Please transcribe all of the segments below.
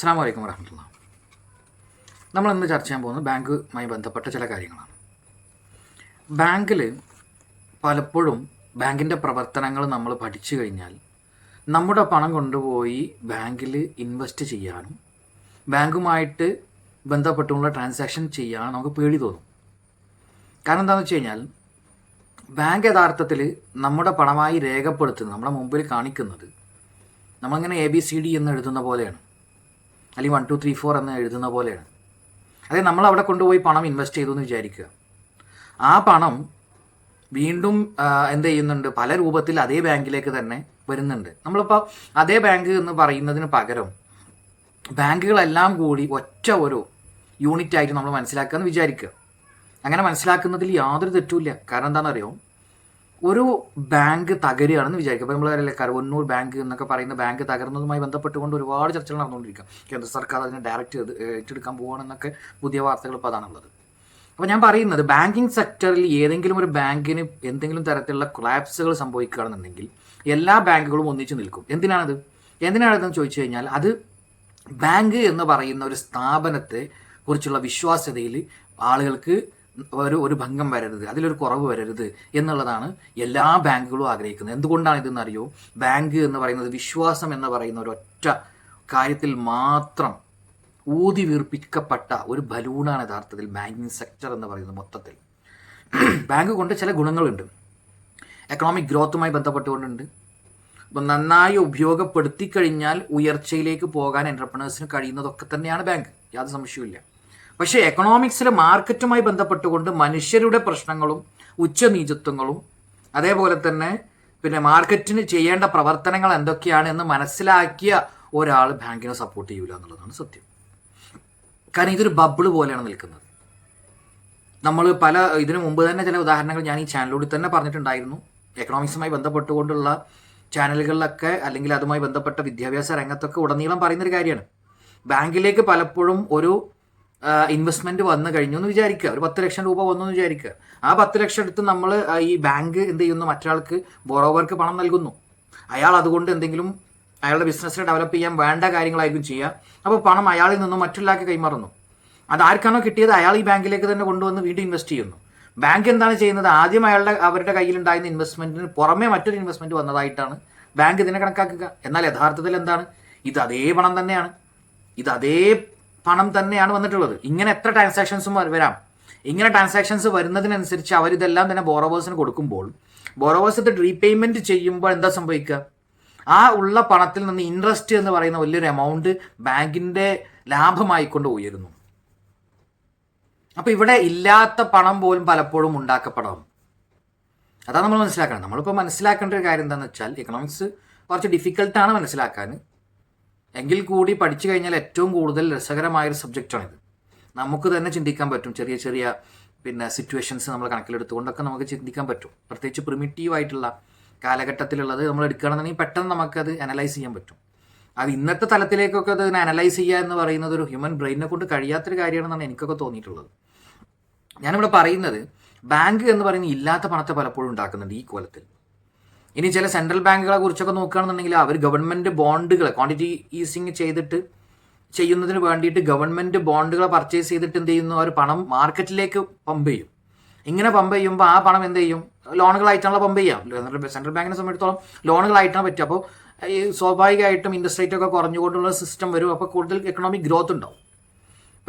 അസ്സാം വലൈക്കും വരഹമുല്ല നമ്മൾ ഇന്ന് ചർച്ച ചെയ്യാൻ പോകുന്നത് ബാങ്കുമായി ബന്ധപ്പെട്ട ചില കാര്യങ്ങളാണ്. ബാങ്കിൽ പലപ്പോഴും ബാങ്കിന്റെ പ്രവർത്തനങ്ങൾ നമ്മൾ പഠിച്ചു കഴിഞ്ഞാൽ നമ്മുടെ പണം കൊണ്ടുപോയി ബാങ്കിൽ ഇൻവെസ്റ്റ് ചെയ്യാനും ബാങ്കുമായിട്ട് ബന്ധപ്പെട്ടുള്ള ട്രാൻസാക്ഷൻ ചെയ്യാനും നമുക്ക് പേടി തോന്നും. കാരണം എന്താണെന്ന് വെച്ച് കഴിഞ്ഞാൽ ബാങ്ക് യഥാർത്ഥത്തിൽ നമ്മുടെ പണമായി രേഖപ്പെടുത്തുന്നത് നമ്മുടെ മുമ്പിൽ കാണിക്കുന്നത് നമ്മളിങ്ങനെ എ ബി സി ഡി എന്ന് എഴുതുന്ന പോലെയാണ്. അല്ലെങ്കിൽ വൺ ടു ത്രീ ഫോർ എന്ന് എഴുതുന്ന പോലെയാണ്. അതായത് നമ്മൾ അവിടെ കൊണ്ടുപോയി പണം ഇൻവെസ്റ്റ് ചെയ്തു എന്ന് വിചാരിക്കുക. ആ പണം വീണ്ടും എന്ത് ചെയ്യുന്നുണ്ട്? പല രൂപത്തിൽ അതേ ബാങ്കിലേക്ക് തന്നെ വരുന്നുണ്ട്. നമ്മളിപ്പോൾ അതേ ബാങ്ക് എന്ന് പറയുന്നതിന് പകരം ബാങ്കുകളെല്ലാം കൂടി ഒറ്റ ഒരു യൂണിറ്റ് ആയിട്ട് നമ്മൾ മനസ്സിലാക്കുക എന്ന് വിചാരിക്കുക. അങ്ങനെ മനസ്സിലാക്കുന്നതിൽ യാതൊരു തെറ്റുമില്ല കാരണം എന്താണെന്നറിയോ? ഒരു ബാങ്ക് തകരുകയാണെന്ന് വിചാരിക്കുക അപ്പോൾ നമ്മളെ കരുവന്നൂർ ബാങ്ക് എന്നൊക്കെ പറയുന്ന ബാങ്ക് തകർന്നതുമായി ബന്ധപ്പെട്ടുകൊണ്ട് ഒരുപാട് ചർച്ചകൾ നടന്നുകൊണ്ടിരിക്കുക കേന്ദ്ര സർക്കാർ അതിനെ ഡയറക്റ്റ് ചെയ്ത് ഏറ്റെടുക്കാൻ പോവുകയാണെന്നൊക്കെ പുതിയ വാർത്തകൾ ഇപ്പോൾ അതാണുള്ളത് അപ്പോൾ ഞാൻ പറയുന്നത് ബാങ്കിങ് സെക്ടറിൽ ഏതെങ്കിലും ഒരു ബാങ്കിന് എന്തെങ്കിലും തരത്തിലുള്ള കൊളാപ്സുകൾ സംഭവിക്കുകയാണെന്നുണ്ടെങ്കിൽ എല്ലാ ബാങ്കുകളും ഒന്നിച്ചു നിൽക്കും. എന്തിനാണത്? എന്തിനാണിതെന്ന് ചോദിച്ചു കഴിഞ്ഞാൽ അത് ബാങ്ക് എന്ന് പറയുന്ന ഒരു സ്ഥാപനത്തെ കുറിച്ചുള്ള വിശ്വാസ്യതയിൽ ആളുകൾക്ക് ഒരു ഒരു ഭംഗം വരരുത് അതിലൊരു കുറവ് വരരുത് എന്നുള്ളതാണ് എല്ലാ ബാങ്കുകളും ആഗ്രഹിക്കുന്നത്. എന്തുകൊണ്ടാണ് ഇതെന്ന് അറിയോ ബാങ്ക് എന്ന് പറയുന്നത് വിശ്വാസം എന്ന് പറയുന്ന ഒരു ഒറ്റ കാര്യത്തിൽ മാത്രം ഊതി വീർപ്പിക്കപ്പെട്ട ഒരു ബലൂണാണ് യഥാർത്ഥത്തിൽ ബാങ്കിങ് സെക്ടർ എന്ന് പറയുന്നത് മൊത്തത്തിൽ. ബാങ്ക് കൊണ്ട് ചില ഗുണങ്ങളുണ്ട്. എക്കണോമിക് ഗ്രോത്തുമായി ബന്ധപ്പെട്ടുകൊണ്ടുണ്ട്. അപ്പം നന്നായി ഉപയോഗപ്പെടുത്തി കഴിഞ്ഞാൽ ഉയർച്ചയിലേക്ക് പോകാൻ എന്റർപ്രണേഴ്സിന് കഴിയുന്നതൊക്കെ തന്നെയാണ് ബാങ്ക്. യാതൊരു സംശയവുമില്ല. പക്ഷേ എക്കണോമിക്സിലെ മാർക്കറ്റുമായി ബന്ധപ്പെട്ടുകൊണ്ട് മനുഷ്യരുടെ പ്രശ്നങ്ങളും ഉച്ചനീചത്വങ്ങളും അതേപോലെ തന്നെ പിന്നെ മാർക്കറ്റിന് ചെയ്യേണ്ട പ്രവർത്തനങ്ങൾ എന്തൊക്കെയാണ് എന്ന് മനസ്സിലാക്കിയ ഒരാൾ ബാങ്കിനെ സപ്പോർട്ട് ചെയ്യൂല എന്നുള്ളതാണ് സത്യം. കാരണം ഇതൊരു ബബിൾ പോലെയാണ് നിൽക്കുന്നത്. നമ്മൾ പല ഇതിനു മുമ്പ് തന്നെ ചില ഉദാഹരണങ്ങൾ ഞാൻ ഈ ചാനലിലൂടെ തന്നെ പറഞ്ഞിട്ടുണ്ടായിരുന്നു. എക്കണോമിക്സുമായി ബന്ധപ്പെട്ടുകൊണ്ടുള്ള ചാനലുകളിലൊക്കെ അല്ലെങ്കിൽ അതുമായി ബന്ധപ്പെട്ട വിദ്യാഭ്യാസ രംഗത്തൊക്കെ ഉടനീളം പറയുന്നൊരു കാര്യമാണ്. ബാങ്കിലേക്ക് പലപ്പോഴും ഒരു ഇൻവെസ്റ്റ്മെന്റ് വന്നു കഴിഞ്ഞു എന്ന് വിചാരിക്കുക. ഒരു പത്ത് ലക്ഷം രൂപ വന്നു എന്ന് വിചാരിക്കുക. ആ പത്ത് ലക്ഷം എടുത്ത് നമ്മൾ ഈ ബാങ്ക് എന്ത് ചെയ്യുന്നു? മറ്റൊരാൾക്ക് ബോറോവർക്ക് പണം നൽകുന്നു. അയാൾ അതുകൊണ്ട് എന്തെങ്കിലും അയാളുടെ ബിസിനസ്സിനെ ഡെവലപ്പ് ചെയ്യാൻ വേണ്ട കാര്യങ്ങളായിരിക്കും ചെയ്യുക. അപ്പോൾ പണം അയാളിൽ നിന്നും മറ്റൊരാൾക്ക് കൈമാറുന്നു. അത് ആർക്കാണോ കിട്ടിയത്? അയാൾ ഈ ബാങ്കിലേക്ക് തന്നെ കൊണ്ടുവന്ന് വീണ്ടും ഇൻവെസ്റ്റ് ചെയ്യുന്നു. ബാങ്ക് എന്താണ് ചെയ്യുന്നത്? ആദ്യം അയാളുടെ അവരുടെ കയ്യിലുണ്ടായിരുന്ന ഇൻവെസ്റ്റ്മെന്റിന് പുറമെ മറ്റൊരു ഇൻവെസ്റ്റ്മെന്റ് വന്നതായിട്ടാണ് ബാങ്ക് ഇതിനെ കണക്കാക്കുക. എന്നാൽ യഥാർത്ഥത്തിൽ എന്താണ്? ഇത് അതേ പണം തന്നെയാണ്. ഇത് അതേ പണം തന്നെയാണ് വന്നിട്ടുള്ളത്. ഇങ്ങനെ എത്ര ട്രാൻസാക്ഷൻസും വരാം. ഇങ്ങനെ ട്രാൻസാക്ഷൻസ് വരുന്നതിനനുസരിച്ച് അവരിതെല്ലാം തന്നെ ബോറോവേഴ്സിന് കൊടുക്കുമ്പോൾ ബോറോവേഴ്സ് ഇത് റീപേയ്മെന്റ് ചെയ്യുമ്പോൾ എന്താ സംഭവിക്കുക? ആ ഉള്ള പണത്തിൽ നിന്ന് ഇൻട്രസ്റ്റ് എന്ന് പറയുന്ന വലിയൊരു എമൗണ്ട് ബാങ്കിന്റെ ലാഭമായിക്കൊണ്ട് ഉയരുന്നു. അപ്പൊ ഇവിടെ ഇല്ലാത്ത പണം പോലും പലപ്പോഴും ഉണ്ടാക്കപ്പെടാം അതാണ് നമ്മൾ മനസ്സിലാക്കണം. നമ്മളിപ്പോൾ മനസ്സിലാക്കേണ്ട ഒരു കാര്യം എന്താണെന്ന് വെച്ചാൽ എക്കണോമിക്സ് കുറച്ച് ഡിഫിക്കൽട്ടാണ് മനസ്സിലാക്കാൻ. എങ്കിൽ കൂടി പഠിച്ചു കഴിഞ്ഞാൽ ഏറ്റവും കൂടുതൽ രസകരമായൊരു സബ്ജക്റ്റാണിത്. നമുക്ക് തന്നെ ചിന്തിക്കാൻ പറ്റും. ചെറിയ ചെറിയ പിന്നെ സിറ്റുവേഷൻസ് നമ്മൾ കണക്കിലെടുത്തുകൊണ്ടൊക്കെ നമുക്ക് ചിന്തിക്കാൻ പറ്റും. പ്രത്യേകിച്ച് പ്രിമിറ്റീവ് ആയിട്ടുള്ള കാലഘട്ടത്തിലുള്ളത് നമ്മൾ എടുക്കുകയാണെന്നുണ്ടെങ്കിൽ പെട്ടെന്ന് നമുക്കത് അനലൈസ് ചെയ്യാൻ പറ്റും. അത് ഇന്നത്തെ തലത്തിലേക്കൊക്കെ അത് അനലൈസ് ചെയ്യുക എന്ന് പറയുന്നത് ഒരു ഹ്യൂമൻ ബ്രെയിനെ കൊണ്ട് കഴിയാത്തൊരു കാര്യമാണെന്നാണ് എനിക്കൊക്കെ തോന്നിയിട്ടുള്ളത്. ഞാനിവിടെ പറയുന്നത് ബാങ്ക് എന്ന് പറയുന്നത് ഇല്ലാത്ത പണത്തെ പലപ്പോഴും ഉണ്ടാക്കുന്നുണ്ട് ഈ കോലത്തിൽ. ഇനി ചില സെൻട്രൽ ബാങ്കുകളെ കുറിച്ചൊക്കെ നോക്കുകയാണെന്നുണ്ടെങ്കിൽ അവർ ഗവൺമെന്റ് ബോണ്ടുകൾ ക്വാണ്ടിറ്റി ഈസിങ് ചെയ്തിട്ട് ചെയ്യുന്നതിന് വേണ്ടിയിട്ട് ഗവൺമെന്റ് ബോണ്ടുകൾ പർച്ചേസ് ചെയ്തിട്ട് എന്ത് ചെയ്യുന്നു? അവർ പണം മാർക്കറ്റിലേക്ക് പമ്പ് ചെയ്യും. ഇങ്ങനെ പമ്പ് ചെയ്യുമ്പോൾ ആ പണം എന്ത് ചെയ്യും? ലോണുകളായിട്ടാണല്ലോ പമ്പ് ചെയ്യാം സെൻട്രൽ ബാങ്കിനെ സംബന്ധിച്ചിടത്തോളം ലോണുകളായിട്ടാണ് പറ്റുക. അപ്പോൾ ഈ സ്വാഭാവികമായിട്ടും ഇൻട്രസ്റ്റ് റേറ്റ് ഒക്കെ കുറഞ്ഞുകൊണ്ടുള്ള സിസ്റ്റം വരും. അപ്പോൾ കൂടുതൽ എക്കണോമിക് ഗ്രോത്ത് ഉണ്ടാവും.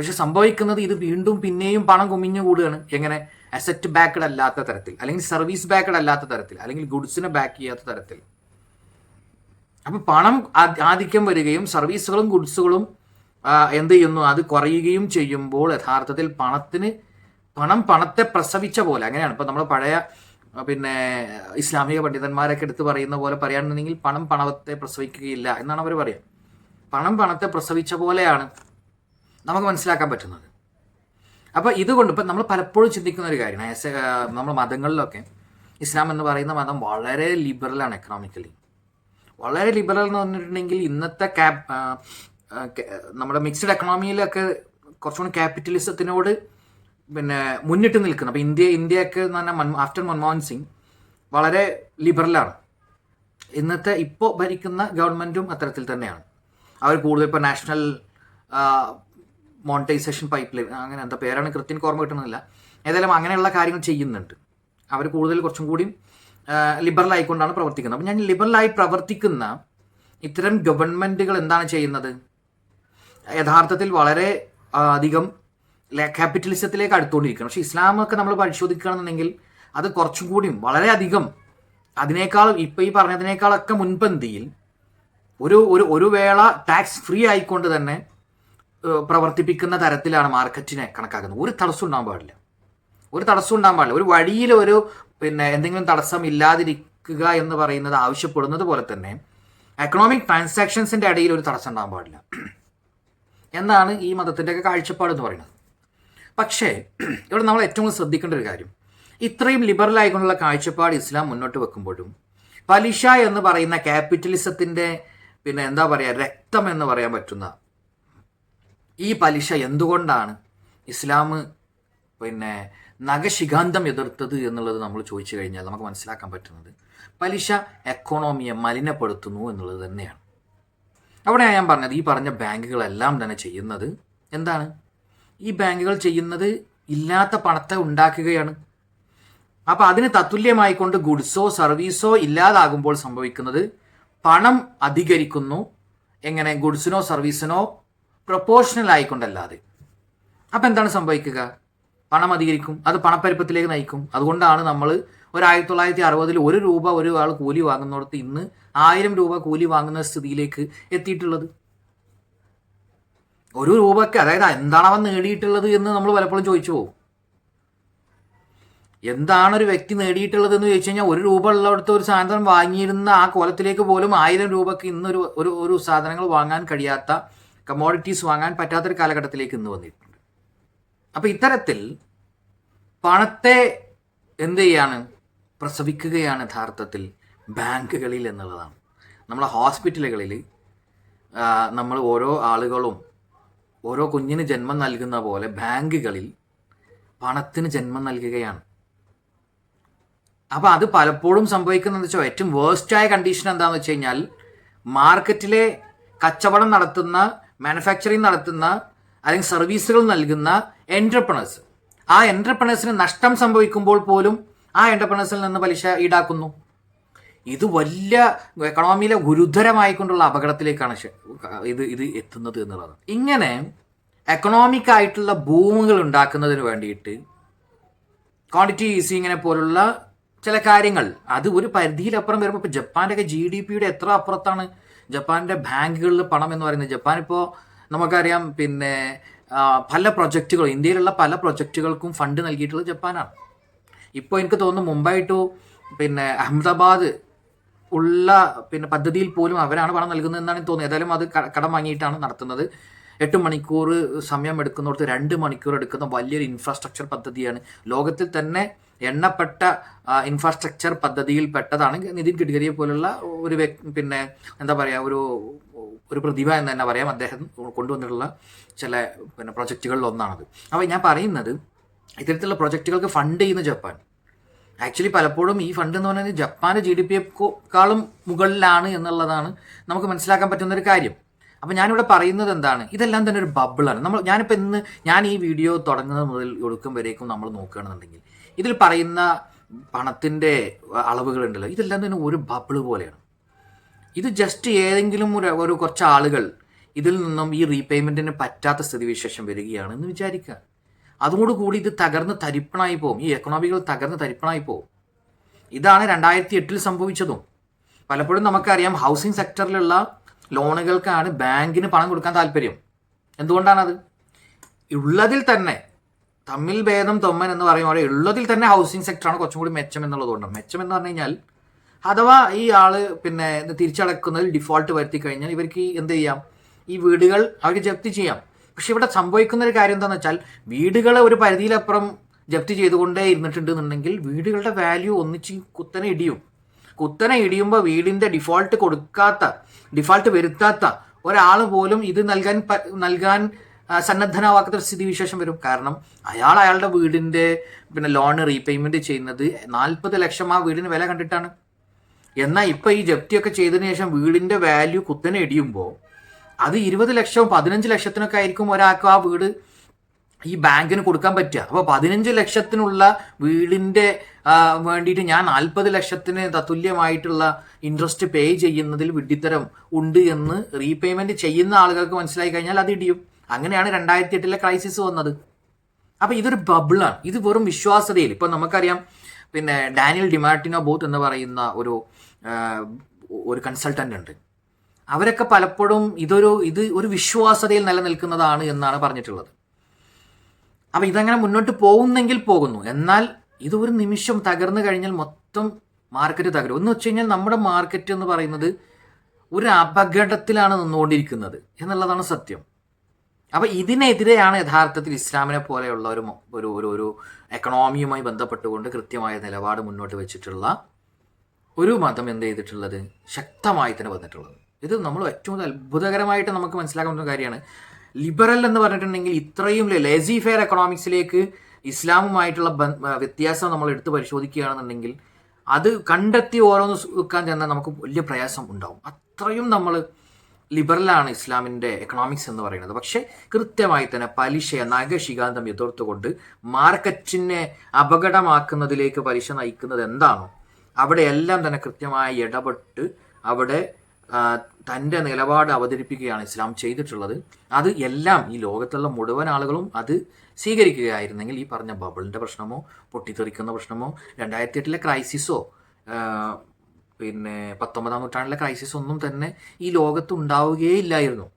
പക്ഷെ സംഭവിക്കുന്നത് ഇത് വീണ്ടും പിന്നെയും പണം കുമിഞ്ഞു കൂടുകയാണ്. എങ്ങനെ? അസറ്റ് ബാക്ക്ഡ് അല്ലാത്ത തരത്തിൽ. അല്ലെങ്കിൽ സർവീസ് ബാക്ക്ഡ് അല്ലാത്ത തരത്തിൽ. അല്ലെങ്കിൽ ഗുഡ്സിനെ ബാക്ക് ചെയ്യാത്ത തരത്തിൽ. അപ്പൊ പണം ആധിക്യം വരികയും സർവീസുകളും ഗുഡ്സുകളും എന്ത് ചെയ്യുന്നു? അത് കുറയുകയും ചെയ്യുമ്പോൾ യഥാർത്ഥത്തിൽ പണത്തിന് പണം പണത്തെ പ്രസവിച്ച പോലെ. അങ്ങനെയാണ്. ഇപ്പൊ നമ്മൾ പഴയ പിന്നെ ഇസ്ലാമിക പണ്ഡിതന്മാരൊക്കെ എടുത്ത് പറയുന്ന പോലെ പറയുകയാണെന്നുണ്ടെങ്കിൽ പണം പണത്തെ പ്രസവിക്കുകയില്ല എന്നാണ് അവർ പറയുക പണം പണത്തെ പ്രസവിച്ച പോലെയാണ്. നമുക്ക് മനസ്സിലാക്കാൻ പറ്റുന്നത്. അപ്പോൾ ഇതുകൊണ്ട് ഇപ്പം നമ്മൾ പലപ്പോഴും ചിന്തിക്കുന്ന ഒരു കാര്യമാണ്. ആസ് എ നമ്മൾ മതങ്ങളിലൊക്കെ ഇസ്ലാം എന്ന് പറയുന്ന മതം വളരെ ലിബറലാണ് എക്കണോമിക്കലി വളരെ ലിബറൽ എന്ന് പറഞ്ഞിട്ടുണ്ടെങ്കിൽ ഇന്നത്തെ ക്യാപ് നമ്മുടെ മിക്സ്ഡ് എക്കണോമിയിലൊക്കെ കുറച്ചുകൂടി ക്യാപിറ്റലിസത്തിനോട് പിന്നെ മുന്നിട്ട് നിൽക്കുന്നത് അപ്പോൾ ഇന്ത്യ ഇന്ത്യയൊക്കെ എന്ന് പറഞ്ഞാൽ മൻ ആഫ്റ്റർ മൻമോഹൻ സിംഗ് വളരെ ലിബറലാണ് ഇന്നത്തെ ഇപ്പോൾ ഭരിക്കുന്ന ഗവൺമെന്റും അത്തരത്തിൽ തന്നെയാണ്. അവർ കൂടുതൽ ഇപ്പോൾ നാഷണൽ മോണിറ്റൈസേഷൻ പൈപ്പ് ലൈൻ അങ്ങനെ എന്താ പേരാണ് കൃത്യം ഓർമ്മ കിട്ടുന്നില്ല ഏതായാലും അങ്ങനെയുള്ള കാര്യങ്ങൾ ചെയ്യുന്നുണ്ട്. അവർ കൂടുതൽ കുറച്ചും കൂടി ലിബറൽ ആയിക്കൊണ്ടാണ് പ്രവർത്തിക്കുന്നത്. അപ്പം ഞാൻ ലിബറലായി പ്രവർത്തിക്കുന്ന ഇത്തരം ഗവൺമെന്റുകൾ എന്താണ് ചെയ്യുന്നത്? യഥാർത്ഥത്തിൽ വളരെ അധികം ക്യാപിറ്റലിസത്തിലേക്ക് അടുത്തുകൊണ്ടിരിക്കണം പക്ഷേ ഇസ്ലാമൊക്കെ നമ്മൾ പരിശോധിക്കുകയാണെന്നുണ്ടെങ്കിൽ അത് കുറച്ചും കൂടിയും വളരെയധികം അതിനേക്കാൾ ഇപ്പം ഈ പറഞ്ഞതിനേക്കാളൊക്കെ മുൻപന്തിയിൽ ഒരു ഒരു ഒരു വേള ടാക്സ് ഫ്രീ ആയിക്കൊണ്ട് തന്നെ പ്രവർത്തിപ്പിക്കുന്ന തരത്തിലാണ് മാർക്കറ്റിനെ കണക്കാക്കുന്നത്. ഒരു തടസ്സം ഉണ്ടാകാൻ പാടില്ല. ഒരു തടസ്സം ഉണ്ടാകാൻ പാടില്ല. ഒരു വഴിയിൽ ഒരു പിന്നെ എന്തെങ്കിലും തടസ്സം ഇല്ലാതിരിക്കുക എന്ന് പറയുന്നത് ആവശ്യപ്പെടുന്നത് പോലെ തന്നെ എക്കണോമിക് ട്രാൻസാക്ഷൻസിന്റെ ഇടയിൽ ഒരു തടസ്സം ഉണ്ടാകാൻ പാടില്ല. എന്നാണ് ഈ മതത്തിന്റെയൊക്കെ കാഴ്ചപ്പാട് എന്ന് പറയുന്നത്. പക്ഷേ ഇവിടെ നമ്മൾ ഏറ്റവും കൂടുതൽ ശ്രദ്ധിക്കേണ്ട ഒരു കാര്യം. ഇത്രയും ലിബറൽ ആയിക്കൊണ്ടുള്ള കാഴ്ചപ്പാട് ഇസ്ലാം മുന്നോട്ട് വെക്കുമ്പോഴും പലിശ എന്ന് പറയുന്ന ക്യാപിറ്റലിസത്തിന്റെ പിന്നെ എന്താ പറയുക രക്തം എന്ന് പറയാൻ പറ്റുന്ന ഈ പലിശ എന്തുകൊണ്ടാണ് ഇസ്ലാം പിന്നെ നഖശിഖാന്തം എതിർത്തത് എന്നുള്ളത് നമ്മൾ ചോദിച്ചു കഴിഞ്ഞാൽ നമുക്ക് മനസ്സിലാക്കാൻ പറ്റുന്നത് പലിശ എക്കോണമിയെ മലിനപ്പെടുത്തുന്നു എന്നുള്ളത് തന്നെയാണ്. അവിടെയാണ് ഞാൻ പറഞ്ഞത് ഈ പറഞ്ഞ ബാങ്കുകളെല്ലാം തന്നെ ചെയ്യുന്നത് എന്താണ്? ഈ ബാങ്കുകൾ ചെയ്യുന്നത് ഇല്ലാത്ത പണത്തെ ഉണ്ടാക്കുകയാണ്. അപ്പോൾ അതിന് തത്തുല്യമായിക്കൊണ്ട് ഗുഡ്സോ സർവീസോ ഇല്ലാതാകുമ്പോൾ സംഭവിക്കുന്നത് പണം അധികരിക്കുന്നു. എങ്ങനെ? ഗുഡ്സിനോ സർവീസിനോ പ്രൊപ്പോർഷണൽ ആയിക്കൊണ്ടല്ലാതെ. അപ്പം എന്താണ് സംഭവിക്കുക? പണം അധികരിക്കും അത് പണപ്പെരുപ്പത്തിലേക്ക് നയിക്കും. അതുകൊണ്ടാണ് നമ്മൾ ഒരു ആയിരത്തി തൊള്ളായിരത്തി അറുപതിൽ ഒരു രൂപ ഒരു ആൾ കൂലി വാങ്ങുന്നിടത്ത് ഇന്ന് ആയിരം രൂപ കൂലി വാങ്ങുന്ന സ്ഥിതിയിലേക്ക് എത്തിയിട്ടുള്ളത്. ഒരു രൂപയ്ക്ക് അതായത് എന്താണ് അവൻ നേടിയിട്ടുള്ളത് എന്ന് നമ്മൾ പലപ്പോഴും ചോദിച്ചു പോകും. എന്താണ് ഒരു വ്യക്തി നേടിയിട്ടുള്ളത് എന്ന് ചോദിച്ചു കഴിഞ്ഞാൽ ഒരു രൂപ ഉള്ളിടത്ത് ഒരു സാധനം വാങ്ങിയിരുന്ന ആ കോലത്തിലേക്ക് പോലും ആയിരം രൂപയ്ക്ക് ഇന്നൊരു ഒരു ഒരു സാധനങ്ങൾ വാങ്ങാൻ കഴിയാത്ത കമോഡിറ്റീസ് വാങ്ങാൻ പറ്റാത്തൊരു കാലഘട്ടത്തിലേക്ക് ഇന്ന് വന്നിട്ടുണ്ട്. അപ്പോൾ ഇത്തരത്തിൽ പണത്തെ എന്ത് ചെയ്യാണ്? പ്രസവിക്കുകയാണ് യഥാർത്ഥത്തിൽ ബാങ്കുകളിൽ എന്നുള്ളതാണ്. നമ്മളെ ഹോസ്പിറ്റലുകളിൽ നമ്മൾ ഓരോ ആളുകളും ഓരോ കുഞ്ഞിന് ജന്മം നൽകുന്ന പോലെ ബാങ്കുകളിൽ പണത്തിന് ജന്മം നൽകുകയാണ്. അപ്പോൾ അത് പലപ്പോഴും സംഭവിക്കുന്നതെന്ന് വെച്ചാൽ ഏറ്റവും വേഴ്സ്റ്റായ കണ്ടീഷൻ എന്താണെന്ന് വെച്ച് കഴിഞ്ഞാൽ മാർക്കറ്റിലെ കച്ചവടം നടത്തുന്ന മാനുഫാക്ചറിങ് നടത്തുന്ന അല്ലെങ്കിൽ സർവീസുകൾ നൽകുന്ന എന്റർപ്രണേഴ്സ് ആ എന്റർപ്രണേഴ്സിന് നഷ്ടം സംഭവിക്കുമ്പോൾ പോലും ആ എന്റർപ്രണേഴ്സിൽ നിന്ന് പലിശ ഈടാക്കുന്നു. ഇത് വലിയ എക്കണോമിയിലെ ഗുരുതരമായിക്കൊണ്ടുള്ള അപകടത്തിലേക്കാണ് ഇത് ഇത് എത്തുന്നത് എന്നുള്ളത്. ഇങ്ങനെ എക്കണോമിക് ആയിട്ടുള്ള ഭൂമികൾ ഉണ്ടാക്കുന്നതിന് വേണ്ടിയിട്ട് ക്വാണ്ടിറ്റി ഈസിങ്ങിനെ പോലുള്ള ചില കാര്യങ്ങൾ. അത് ഒരു പരിധിയിലപ്പുറം വരുമ്പോൾ ഇപ്പോൾ ജപ്പാന്റെ ഒക്കെ ജി ഡി പിയുടെ എത്ര അപ്പുറത്താണ് ജപ്പാന്റെ ബാങ്കുകളിൽ പണം എന്ന് പറയുന്നത് ജപ്പാൻ ഇപ്പോൾ നമുക്കറിയാം പിന്നെ പല പ്രൊജക്റ്റുകൾ ഇന്ത്യയിലുള്ള പല പ്രൊജക്റ്റുകൾക്കും ഫണ്ട് നൽകിയിട്ടുള്ളത് ജപ്പാനാണ്. ഇപ്പോൾ എനിക്ക് തോന്നുന്നു മുംബൈ ടു പിന്നെ അഹമ്മദാബാദ് ഉള്ള പിന്നെ പദ്ധതിയിൽ പോലും അവരാണ് പണം നൽകുന്നത് എന്നാണ് തോന്നുന്നത്. ഏതായാലും അത് കടം വാങ്ങിയിട്ടാണ് നടത്തുന്നത്. എട്ട് മണിക്കൂർ സമയം എടുക്കുന്നിടത്ത് രണ്ട് മണിക്കൂർ എടുക്കുന്ന വലിയൊരു ഇൻഫ്രാസ്ട്രക്ചർ പദ്ധതിയാണ്. ലോകത്തിൽ തന്നെ എണ്ണപ്പെട്ട ഇൻഫ്രാസ്ട്രക്ചർ പദ്ധതിയിൽ പെട്ടതാണ്. നിതിൻ ഗഡ്കരിയെ പോലുള്ള ഒരു പിന്നെ എന്താ പറയുക ഒരു ഒരു പ്രതിഭ എന്ന് തന്നെ പറയാം. അദ്ദേഹം കൊണ്ടുവന്നിട്ടുള്ള ചില പിന്നെ പ്രൊജക്റ്റുകളിൽ ഒന്നാണത്. അപ്പോൾ ഞാൻ പറയുന്നത് ഇത്തരത്തിലുള്ള പ്രൊജക്റ്റുകൾക്ക് ഫണ്ട് ചെയ്യുന്ന ജപ്പാൻ. ആക്ച്വലി പലപ്പോഴും ഈ ഫണ്ട് എന്ന് പറയുന്നത് ജപ്പാന്റെ ജി ഡി പിയെക്കാളും മുകളിലാണ് എന്നുള്ളതാണ് നമുക്ക് മനസ്സിലാക്കാൻ പറ്റുന്ന ഒരു കാര്യം. അപ്പോൾ ഞാനിവിടെ പറയുന്നത് എന്താണ്? ഇതെല്ലാം തന്നെ ഒരു ബബിളാണ് നമ്മൾ ഞാനിപ്പോൾ ഇന്ന് ഞാൻ ഈ വീഡിയോ തുടങ്ങുന്നത് മുതൽ ഒടുക്കം വരേക്കും നമ്മൾ നോക്കുകയാണെന്നുണ്ടെങ്കിൽ ഇതിൽ പറയുന്ന പണത്തിന്റെ അളവുകളുണ്ടല്ലോ. ഇതെല്ലാം തന്നെ ഒരു ബബിൾ പോലെയാണ്. ഇത് ജസ്റ്റ് ഏതെങ്കിലും ഒരു ഒരു കുറച്ച് ആളുകൾ ഇതിൽ നിന്നും ഈ റീപേയ്മെന്റിന് പറ്റാത്ത സ്ഥിതിവിശേഷം വരികയാണെന്ന് വിചാരിക്കുക. അതോടുകൂടി ഇത് തകർന്ന് തരിപ്പണായി പോകും ഈ എക്കണോമികൾ തകർന്ന് തരിപ്പണായി പോകും ഇതാണ് രണ്ടായിരത്തി എട്ടിൽ സംഭവിച്ചതും. പലപ്പോഴും നമുക്കറിയാം ഹൗസിംഗ് സെക്ടറിലുള്ള ലോണുകൾക്കാണ് ബാങ്കിന് പണം കൊടുക്കാൻ താല്പര്യം. എന്തുകൊണ്ടാണത്? ഉള്ളതിൽ തന്നെ തമ്മിൽ ഭേദം തൊമ്മൻ എന്ന് പറയുമ്പോൾ ഉള്ളതിൽ തന്നെ ഹൗസിംഗ് സെക്ടറാണ് കുറച്ചും കൂടി മെച്ചം എന്നുള്ളതുകൊണ്ട്. മെച്ചം എന്ന് പറഞ്ഞു കഴിഞ്ഞാൽ അഥവാ ഈ ആൾ പിന്നെ തിരിച്ചടക്കുന്നതിൽ ഡിഫോൾട്ട് വരുത്തി കഴിഞ്ഞാൽ ഇവർക്ക് എന്ത് ചെയ്യാം? ഈ വീടുകൾ അവർക്ക് ജപ്തി ചെയ്യാം. പക്ഷെ ഇവിടെ സംഭവിക്കുന്ന ഒരു കാര്യം എന്താണെന്ന് വെച്ചാൽ വീടുകളെ ഒരു പരിധിയിലപ്പുറം ജപ്തി ചെയ്തുകൊണ്ടേ ഇരുന്നിട്ടുണ്ടെന്നുണ്ടെങ്കിൽ വീടുകളുടെ വാല്യൂ ഒന്നിച്ച് കുത്തനെ ഇടിയും. കുത്തനെ ഇടിയുമ്പോൾ വീടിന്റെ ഡിഫോൾട്ട് കൊടുക്കാത്ത ഡിഫോൾട്ട് വരുത്താത്ത ഒരാൾ പോലും ഇത് നൽകാൻ നൽകാൻ സന്നദ്ധനാവാത്ത ഒരു സ്ഥിതിവിശേഷം വരും. കാരണം അയാൾ അയാളുടെ വീടിന്റെ പിന്നെ ലോൺ റീപേയ്മെന്റ് ചെയ്യുന്നത് നാൽപ്പത് ലക്ഷം ആ വീടിന് വില കണ്ടിട്ടാണ്. എന്നാൽ ഇപ്പൊ ഈ ജപ്തിയൊക്കെ ചെയ്തതിനു ശേഷം വീടിന്റെ വാല്യൂ കുത്തനെ ഇടിയുമ്പോൾ അത് ഇരുപത് ലക്ഷവും പതിനഞ്ച് ലക്ഷത്തിനൊക്കെ ആയിരിക്കും ഒരാൾക്ക് ആ വീട് ഈ ബാങ്കിന് കൊടുക്കാൻ പറ്റുക. അപ്പോൾ പതിനഞ്ച് ലക്ഷത്തിനുള്ള വീടിന്റെ വേണ്ടിയിട്ട് ഞാൻ നാൽപ്പത് ലക്ഷത്തിന് തത്തുല്യമായിട്ടുള്ള ഇൻട്രസ്റ്റ് പേ ചെയ്യുന്നതിൽ വിഡ്ഢിത്തരം ഉണ്ട് എന്ന് റീപേയ്മെന്റ് ചെയ്യുന്ന ആളുകൾക്ക് മനസ്സിലായി കഴിഞ്ഞാൽ അത് ഇടിയും. അങ്ങനെയാണ് രണ്ടായിരത്തി എട്ടിലെ ക്രൈസിസ് വന്നത്. അപ്പൊ ഇതൊരു ബബിളാണ് ഇത് വെറും വിശ്വാസതയിൽ ഇപ്പൊ നമുക്കറിയാം പിന്നെ ഡാനിയൽ ഡിമാർട്ടിനോ ബോത്ത് എന്ന് പറയുന്ന ഒരു ഒരു കൺസൾട്ടന്റ് ഉണ്ട്. അവരൊക്കെ പലപ്പോഴും ഇതൊരു ഇത് ഒരു വിശ്വാസതയിൽ നിലനിൽക്കുന്നതാണ് എന്നാണ് പറഞ്ഞിട്ടുള്ളത്. അപ്പൊ ഇതങ്ങനെ മുന്നോട്ട് പോകുന്നെങ്കിൽ പോകുന്നു. എന്നാൽ ഇത് ഒരു നിമിഷം തകർന്നു കഴിഞ്ഞാൽ മൊത്തം മാർക്കറ്റ് തകരും. എന്ന് വെച്ച് കഴിഞ്ഞാൽ നമ്മുടെ മാർക്കറ്റ് എന്ന് പറയുന്നത് ഒരു അപകടത്തിലാണ് നിന്നുകൊണ്ടിരിക്കുന്നത് എന്നുള്ളതാണ് സത്യം. അപ്പൊ ഇതിനെതിരെയാണ് യഥാർത്ഥത്തിൽ ഇസ്ലാമിനെ പോലെയുള്ള ഒരു ഒരു ഒരു ഒരു എക്കണോമിയുമായി ബന്ധപ്പെട്ടുകൊണ്ട് കൃത്യമായ നിലപാട് മുന്നോട്ട് വെച്ചിട്ടുള്ള ഒരു മതം എന്ത് ചെയ്തിട്ടുള്ളത്? ശക്തമായി തന്നെ വന്നിട്ടുള്ളത്. ഇത് നമ്മൾ ഏറ്റവും അത്ഭുതകരമായിട്ട് നമുക്ക് മനസ്സിലാക്കുന്ന കാര്യമാണ്. ലിബറൽ എന്ന് പറഞ്ഞിട്ടുണ്ടെങ്കിൽ ഇത്രയും ലേസി ഫെയർ എക്കണോമിക്സിലേക്ക് ഇസ്ലാമുമായിട്ടുള്ള വ്യത്യാസം നമ്മൾ എടുത്ത് പരിശോധിക്കുകയാണെന്നുണ്ടെങ്കിൽ അത് കണ്ടെത്തി ഓരോന്ന് വെക്കാൻ തന്നെ നമുക്ക് വലിയ പ്രയാസം ഉണ്ടാവും. അത്രയും നമ്മൾ ലിബറലാണ് ഇസ്ലാമിന്റെ എക്കണോമിക്സ് എന്ന് പറയുന്നത്. പക്ഷേ കൃത്യമായി തന്നെ പലിശ നഗശികാന്തം എതിർത്തുകൊണ്ട് മാർക്കറ്റിനെ അപകടമാക്കുന്നതിലേക്ക് പലിശ നയിക്കുന്നത് എന്താണോ അവിടെയെല്ലാം തന്നെ കൃത്യമായി ഇടപെട്ട് അവിടെ തന്റെ നിലപാട് അവതരിപ്പിക്കുകയാണ് ഇസ്ലാം ചെയ്തിട്ടുള്ളത്. അത് എല്ലാം ഈ ലോകത്തുള്ള മുഴുവൻ ആളുകളും അത് സ്വീകരിക്കുകയായിരുന്നെങ്കിൽ ഈ പറഞ്ഞ ബബിളിന്റെ പ്രശ്നമോ പൊട്ടിത്തെറിക്കുന്ന പ്രശ്നമോ രണ്ടായിരത്തി എട്ടിലെ ക്രൈസിസോ പിന്നെ പത്തൊമ്പതാം നൂറ്റാണ്ടിലെ ക്രൈസിസ് ഒന്നും തന്നെ ഈ ലോകത്ത് ഉണ്ടാവുകയില്ലായിരുന്നു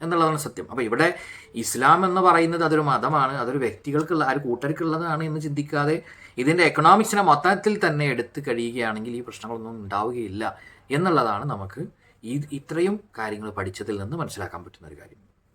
എന്നുള്ളതാണ് സത്യം. അപ്പോൾ ഇവിടെ ഇസ്ലാം എന്ന് പറയുന്നത് അതൊരു മതമാണ് അതൊരു വ്യക്തികൾക്കുള്ള ഒരു കൂട്ടർക്കുള്ളതാണ് എന്ന് ചിന്തിക്കാതെ ഇതിന്റെ എക്കണോമിക്സിനെ മൊത്തത്തിൽ തന്നെ എടുത്തു കഴിയുകയാണെങ്കിൽ ഈ പ്രശ്നങ്ങളൊന്നും ഉണ്ടാവുകയില്ല എന്നുള്ളതാണ് നമുക്ക് ഈ ഇത്രയും കാര്യങ്ങൾ പഠിച്ചതിൽ നിന്ന് മനസ്സിലാക്കാൻ പറ്റുന്ന ഒരു കാര്യം.